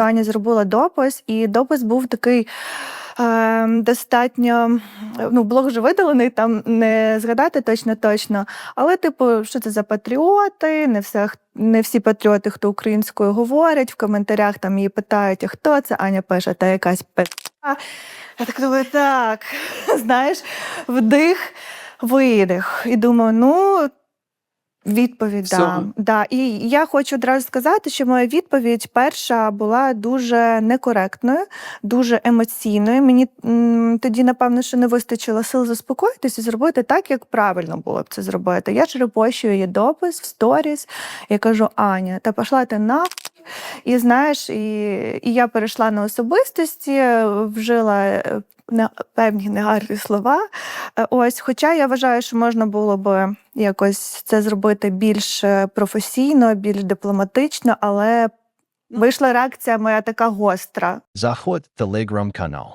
Аня зробила допис, і допис був такий. е, Достатньо ну, блог вже видалений, там не згадати точно точно. Але, типу, що це за патріоти? Не все не всі патріоти, хто українською говорять. В коментарях там її питають, а хто це? Аня пише, та якась пи***а. Я так думаю, так, знаєш, вдих, видих. І думаю, ну. Відповідь да. Да. І я хочу одразу сказати, що моя відповідь перша була дуже некоректною, дуже емоційною. Мені м, тоді, напевно, що не вистачило сил заспокоїтися і зробити так, як правильно було б це зробити. Я ж репощую її допис в сторіс. Я кажу: Аня, та пішла ти на. І знаєш, і, і я перейшла на особистості, вжила е, певні негарні слова. Е, Ось, хоча я вважаю, що можна було би якось це зробити більш е, професійно, більш дипломатично, але вийшла реакція моя така гостра. Заход Telegram канал.